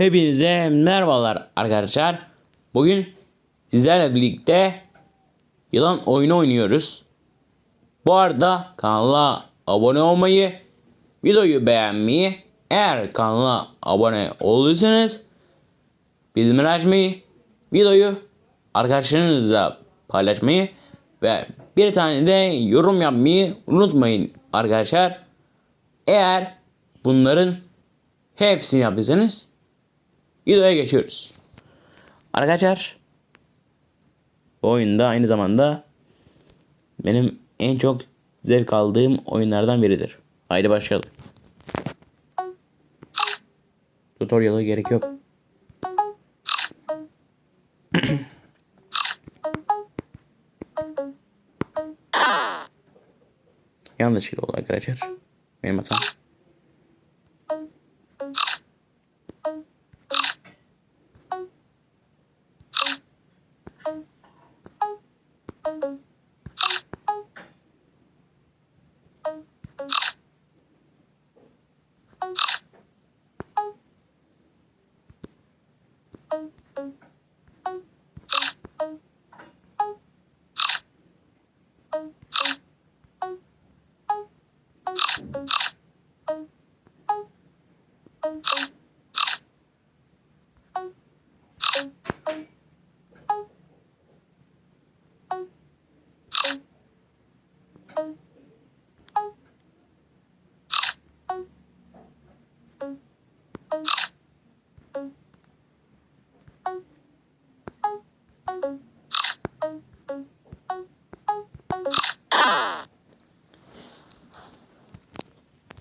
Hepinize merhabalar arkadaşlar. Bugün sizlerle birlikte yılan oyunu oynuyoruz. Bu arada kanala abone olmayı, videoyu beğenmeyi, eğer kanala abone olduysanız bildirimleri açmayı, videoyu arkadaşlarınızla paylaşmayı ve bir tane de yorum yapmayı unutmayın arkadaşlar. Eğer bunların hepsini yaptıysanız videoya geçiyoruz. Arkadaşlar bu oyunda aynı zamanda benim en çok zevk aldığım oyunlardan biridir. Haydi başlayalım. Tutorial'a gerek yok. Yanlışlıkla oldu arkadaşlar. Benim hatam.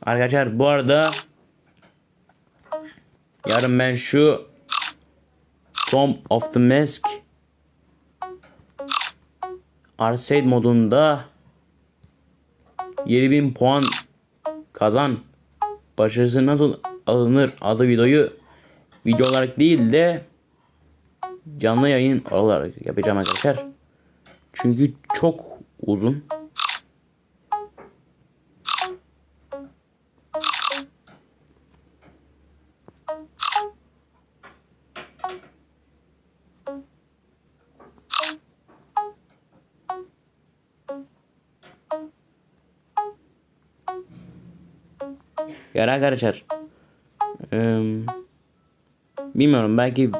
Arkadaşlar bu arada yarın ben şu Tom of the Mask Arcade modunda 7000 puan kazan başarısı nasıl alınır adlı videoyu video olarak değil de canlı yayın olarak yapacağım arkadaşlar. Çünkü çok uzun. Yani arkadaşlar eee, bilmiyorum belki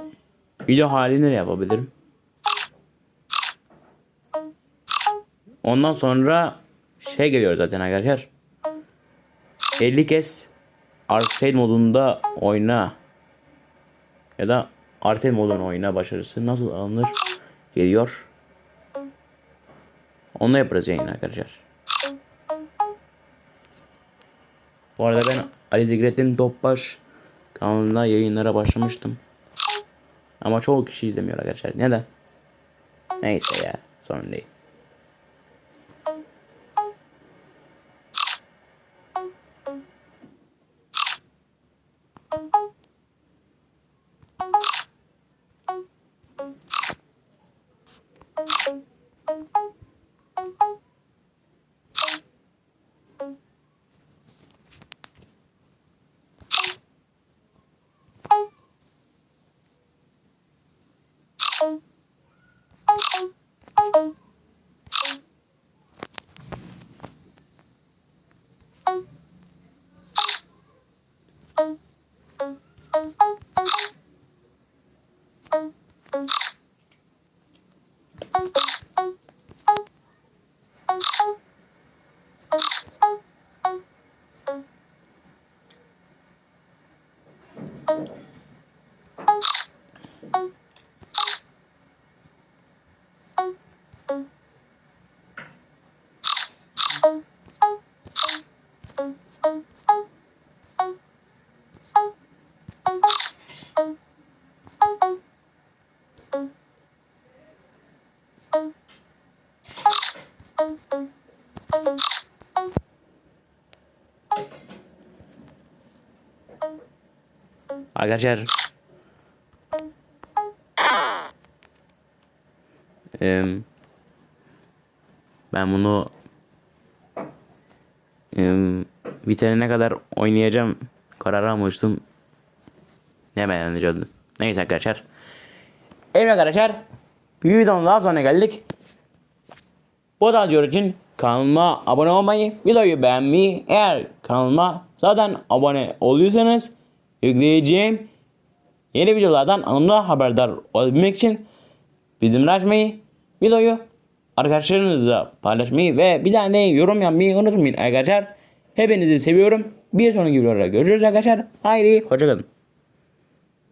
video halini de yapabilirim. Ondan sonra şey geliyor zaten arkadaşlar. 50 kez arcade modunda oyna ya da arcade modunda oyna başarısı nasıl alınır geliyor. Onu yaparız yayın arkadaşlar. Bu arada ben Ali Zigrettin Topbaş kanalında yayınlara başlamıştım. Ama çoğu kişi izlemiyor arkadaşlar. Neden? Neyse ya. Sorun değil. Oh. Arkadaşlar ben bunu em, bitirene kadar oynayacağım karar almıştım. Ne beğeneceğim. Neyse arkadaşlar. Evet arkadaşlar. Bir videonun daha sonuna geldik. Bu tarz video için kanalıma abone olmayı, videoyu beğenmeyi, eğer kanalıma zaten abone oluyorsanız yükleyeceğim yeni videolardan anında haberdar olabilmek için bildirimleri açmayı, videoyu arkadaşlarınızla paylaşmayı ve bir tane yorum yapmayı unutmayın arkadaşlar. Hepinizi seviyorum. Bir sonraki videoda görüşürüz arkadaşlar. Haydi hoşçakalın.